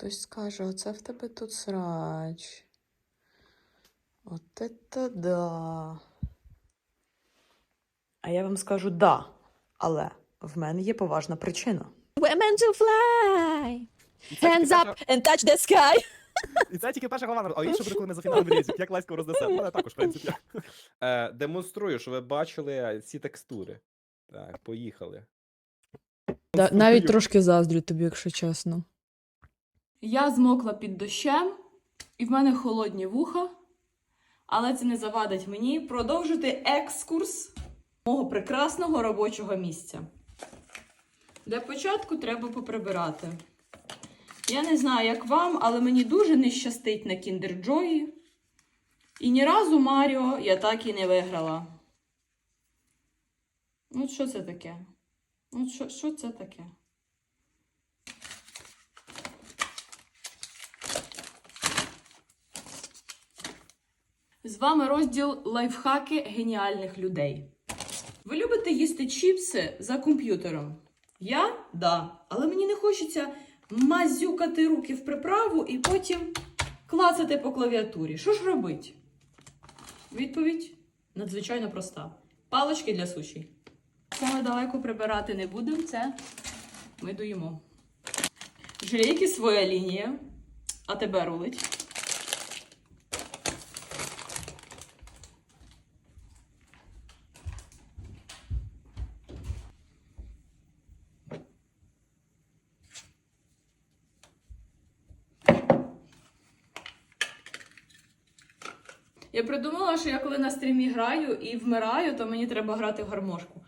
Хтось скаже, оце в тебе тут срач. От це да. А я вам скажу да, але в мене є поважна причина. We're meant to fly. І це, Hands тільки up перша, and touch the sky. і це тільки перша голова. А інше буде, коли ми за фіналом різні. Як ласько рознесе. Мене також, в принципі. Е, демонструю, що ви бачили ці текстури. Так, поїхали. навіть трошки заздрю тобі, якщо чесно. Я змокла під дощем, і в мене холодні вуха, але це не завадить мені продовжити екскурс мого прекрасного робочого місця. Для початку треба поприбирати. Я не знаю, як вам, але мені дуже не щастить на Kinder Joy. І ні разу Маріо я так і не виграла. Ну, що це таке? Ну, що, що це таке? З вами розділ лайфхаки геніальних людей. Ви любите їсти чіпси за комп'ютером? Я? Да. Але мені не хочеться мазюкати руки в приправу і потім клацати по клавіатурі. Що ж робить? Відповідь надзвичайно проста. Палички для суші. Це ми далеко прибирати не будемо, це ми доїмо. Жилейки своя лінія, а тебе рулить. Я придумала, що я коли на стрімі граю і вмираю, то мені треба грати в гармошку.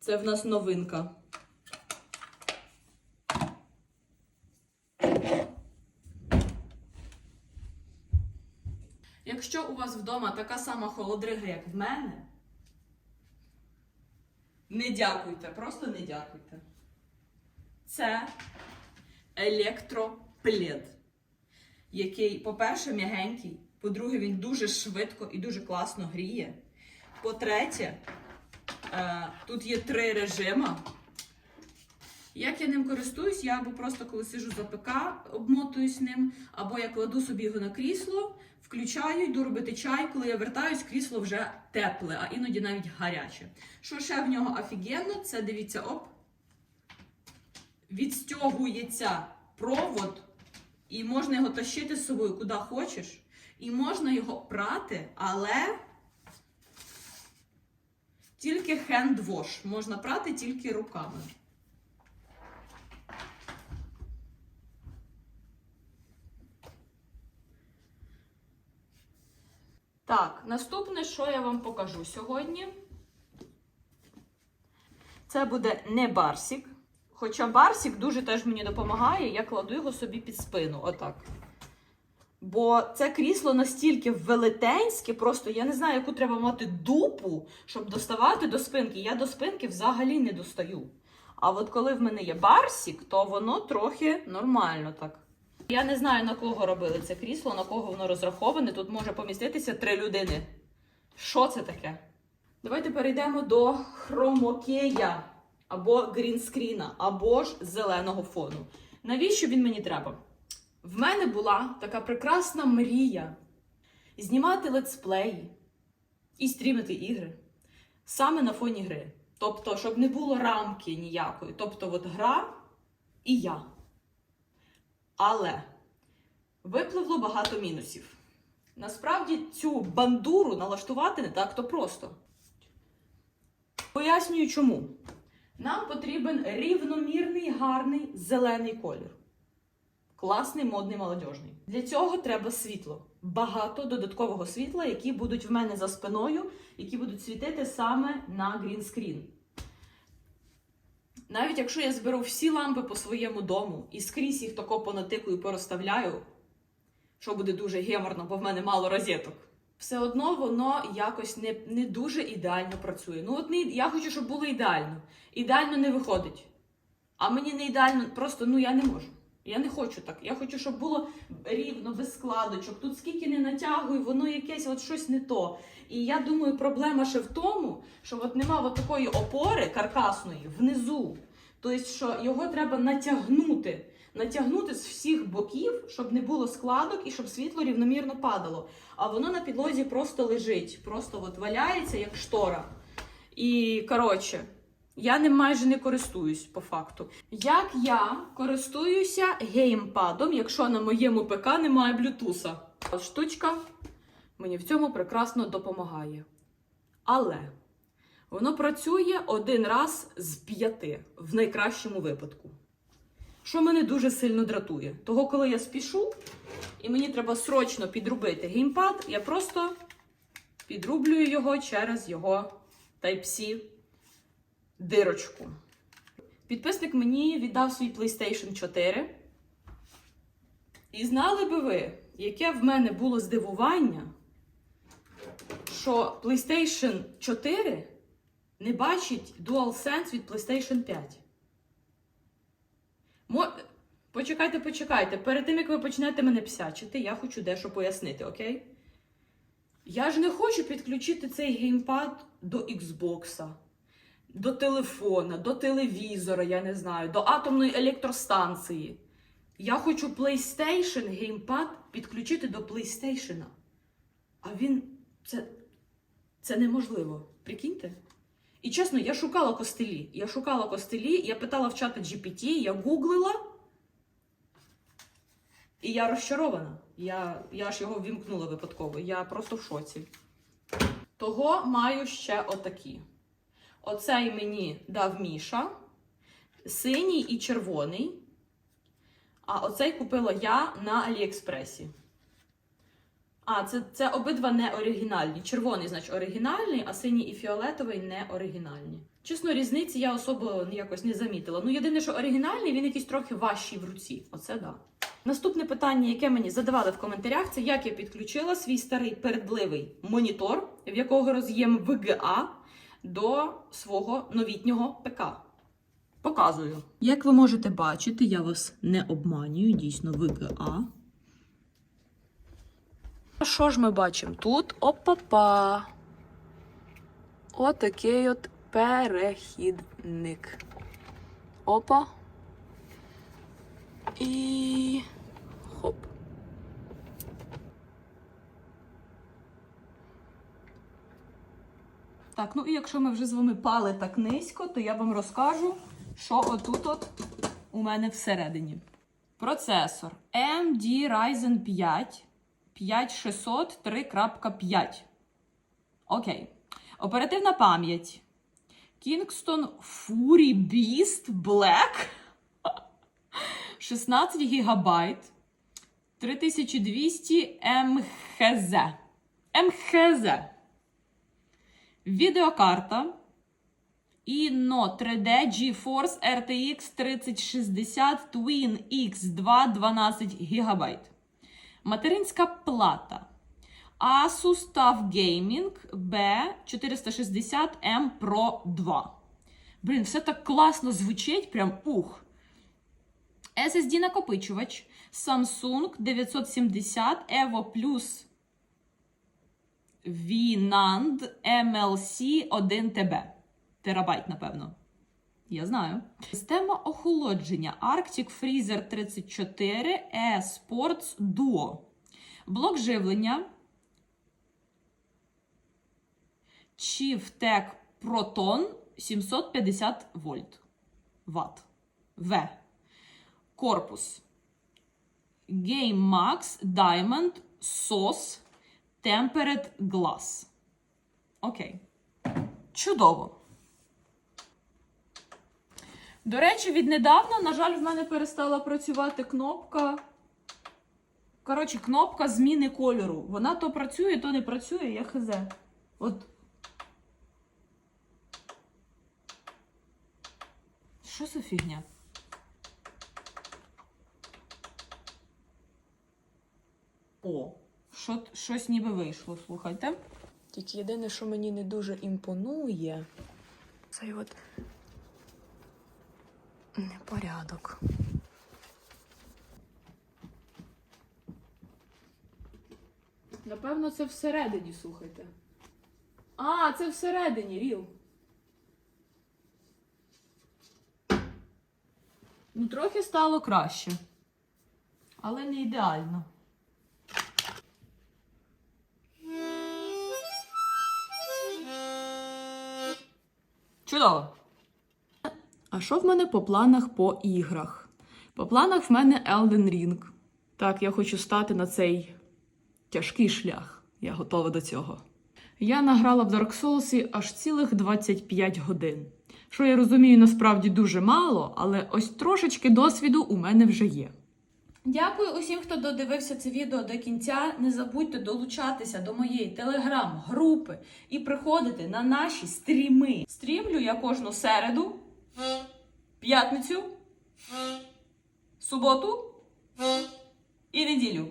Це в нас новинка. Якщо у вас вдома така сама холодрига, як в мене, не дякуйте, просто не дякуйте. Це електроплед, який, по-перше, м'ягенький, по-друге, він дуже швидко і дуже класно гріє. По-третє, е, тут є три режими. Як я ним користуюсь, я або просто коли сижу за ПК, обмотуюсь ним, або я кладу собі його на крісло, включаю, йду робити чай. Коли я вертаюсь, крісло вже тепле, а іноді навіть гаряче. Що ще в нього офігенно, це дивіться, оп, відстягується провод, і можна його тащити з собою куди хочеш. І можна його прати, але тільки хендвош. Можна прати тільки руками. Так, наступне, що я вам покажу сьогодні. Це буде не барсік. Хоча барсік дуже теж мені допомагає, я кладу його собі під спину. Отак. Бо це крісло настільки велетенське, просто я не знаю, яку треба мати дупу, щоб доставати до спинки. Я до спинки взагалі не достаю. А от коли в мене є барсік, то воно трохи нормально так. Я не знаю, на кого робили це крісло, на кого воно розраховане. Тут може поміститися три людини. Що це таке? Давайте перейдемо до хромокея або грінскріна, або ж зеленого фону. Навіщо він мені треба? В мене була така прекрасна мрія знімати летсплеї і стрімити ігри саме на фоні гри. Тобто, щоб не було рамки ніякої. Тобто, от гра і я. Але випливло багато мінусів. Насправді цю бандуру налаштувати не так то просто. Пояснюю чому. Нам потрібен рівномірний гарний зелений колір. Класний, модний, молодіжний. Для цього треба світло. Багато додаткового світла, які будуть в мене за спиною, які будуть світити саме на грінскрін. Навіть якщо я зберу всі лампи по своєму дому і скрізь їх тако понатикую, порозставляю, що буде дуже геморно, бо в мене мало розеток. Все одно воно якось не, не дуже ідеально працює. Ну, от не, я хочу, щоб було ідеально. Ідеально не виходить. А мені не ідеально, просто ну я не можу. Я не хочу так. Я хочу, щоб було рівно, без складочок. Тут скільки не натягую, воно якесь от щось не то. І я думаю, проблема ще в тому, що от нема от такої опори каркасної внизу. Тобто, що його треба натягнути. Натягнути з всіх боків, щоб не було складок і щоб світло рівномірно падало. А воно на підлозі просто лежить, просто от валяється як штора. І коротше, я ним майже не користуюсь по факту. Як я користуюся геймпадом, якщо на моєму ПК немає блютуса? Штучка мені в цьому прекрасно допомагає. Але воно працює один раз з п'яти в найкращому випадку. Що мене дуже сильно дратує. Того, коли я спішу, і мені треба срочно підрубити геймпад, я просто підрублюю його через його Type-C дирочку. Підписник мені віддав свій PlayStation 4. І знали би ви, яке в мене було здивування, що PlayStation 4 не бачить DualSense від PlayStation 5. Мо... Почекайте, почекайте. Перед тим, як ви почнете мене псячити, я хочу дещо пояснити, окей? Я ж не хочу підключити цей геймпад до Xbox, до телефона, до телевізора, я не знаю, до атомної електростанції. Я хочу PlayStation геймпад підключити до PlayStation. А він. Це. Це неможливо. Прикиньте? І чесно, я шукала костелі. Я шукала костелі, я питала в чата GPT, я гуглила. І я розчарована. Я, я ж його вімкнула випадково. Я просто в шоці. Того маю ще отакі. Оцей мені дав Міша, синій і червоний. А оцей купила я на Аліекспресі. А, це, це обидва не оригінальні. Червоний, значить, оригінальний, а синій і фіолетовий не оригінальні. Чесно, різниці я особо якось не замітила. Ну, єдине, що оригінальний, він якийсь трохи важчий в руці. Оце да. Наступне питання, яке мені задавали в коментарях, це як я підключила свій старий передливий монітор, в якого роз'єм VGA, до свого новітнього ПК. Показую. Як ви можете бачити, я вас не обманюю, дійсно VGA. Що ж ми бачимо тут? Опа-па. Отакий от перехідник. Опа. І. Хоп. Так, ну і якщо ми вже з вами пали так низько, то я вам розкажу, що отут от у мене всередині. Процесор AMD Ryzen 5 5600 3.5. Окей. Оперативна пам'ять. Kingston Fury Beast Black 16 гігабайт. 3200 МХЗ. МХЗ. Відеокарта. Inno 3D GeForce RTX 3060 Twin X2 12 ГБ. Материнська плата. Asus TUF Gaming B460M Pro 2. Блін, все так класно звучить, прям ух. SSD накопичувач Samsung 970 Evo Plus VNAND MLC 1 TB. Терабайт, напевно. Я знаю. Система охолодження Arctic Freezer 34 E-Sports Duo. Блок живлення. Chieftec Proton 750 вольт. Ватт. В. Корпус. Game Max Diamond SOS Tempered Glass. Окей. Чудово. До речі, віднедавна, на жаль, в мене перестала працювати кнопка. Коротше, кнопка зміни кольору. Вона то працює, то не працює, я хз. От. Що за фігня? О, що, щось ніби вийшло, слухайте. Тільки єдине, що мені не дуже імпонує, цей от непорядок. Напевно, це всередині, слухайте. А, це всередині, ріл. Ну, трохи стало краще, але не ідеально. Чудово! А що в мене по планах по іграх? По планах в мене Elden Ring. Так, я хочу стати на цей тяжкий шлях. Я готова до цього. Я награла в Dark Souls аж цілих 25 годин. Що я розумію, насправді дуже мало, але ось трошечки досвіду у мене вже є. Дякую усім, хто додивився це відео до кінця. Не забудьте долучатися до моєї телеграм-групи і приходити на наші стріми. Стрімлю я кожну середу, п'ятницю, суботу і неділю.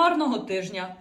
Гарного тижня!